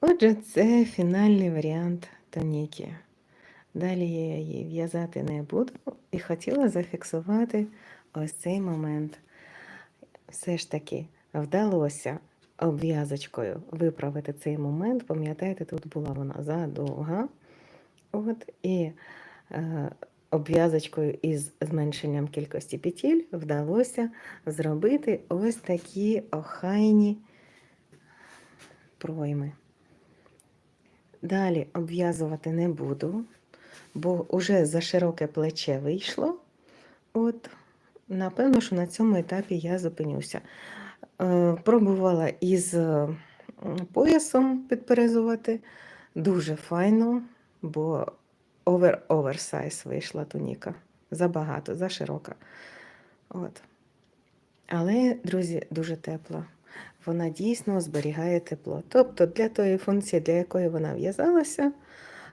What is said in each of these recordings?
Отже, це фінальний варіант тоніки. Далі я її в'язати не буду і хотіла зафіксувати ось цей момент. Все ж таки вдалося обв'язочкою виправити цей момент. Пам'ятаєте, тут була вона задовга. От, і е, обв'язочкою із зменшенням кількості петель вдалося зробити ось такі охайні пройми. Далі обв'язувати не буду, бо вже за широке плече вийшло. От, напевно, що на цьому етапі я зупинюся. Е, Пробувала із е, поясом підперезувати. Дуже файно, бо овер оверсайз вийшла туніка. Забагато, за широка. От. Але, друзі, дуже тепла. Вона дійсно зберігає тепло. Тобто для тої функції, для якої вона в'язалася,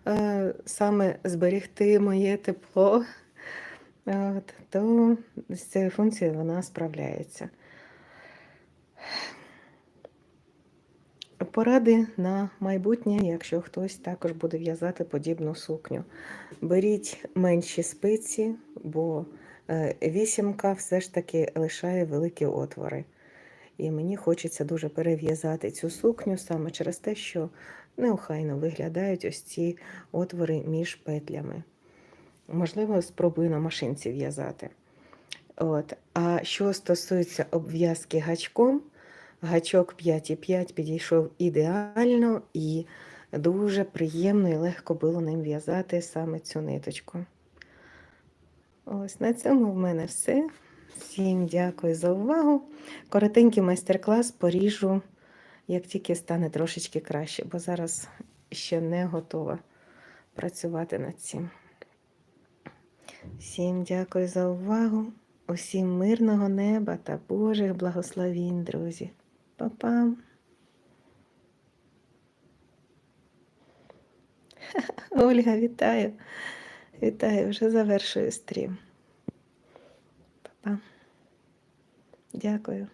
е, саме зберегти моє тепло, то з цією функцією вона справляється. Поради на майбутнє, якщо хтось також буде в'язати подібну сукню. Беріть менші спиці, бо е, вісімка все ж таки лишає великі отвори. І мені хочеться дуже перев'язати цю сукню саме через те, що неохайно виглядають ось ці отвори між петлями. Можливо, спробую на машинці в'язати. От. А що стосується обв'язки гачком, гачок 5,5 підійшов ідеально і дуже приємно і легко було ним в'язати саме цю ниточку. Ось на цьому в мене все. Всім дякую за увагу. Коротенький майстер-клас поріжу, як тільки стане трошечки краще, бо зараз ще не готова працювати над цим. Всім дякую за увагу. Усім мирного неба та Божих благословінь, друзі. Па-па! Ольга, вітаю! Вітаю, вже завершую стрім. Па-па. Дякую.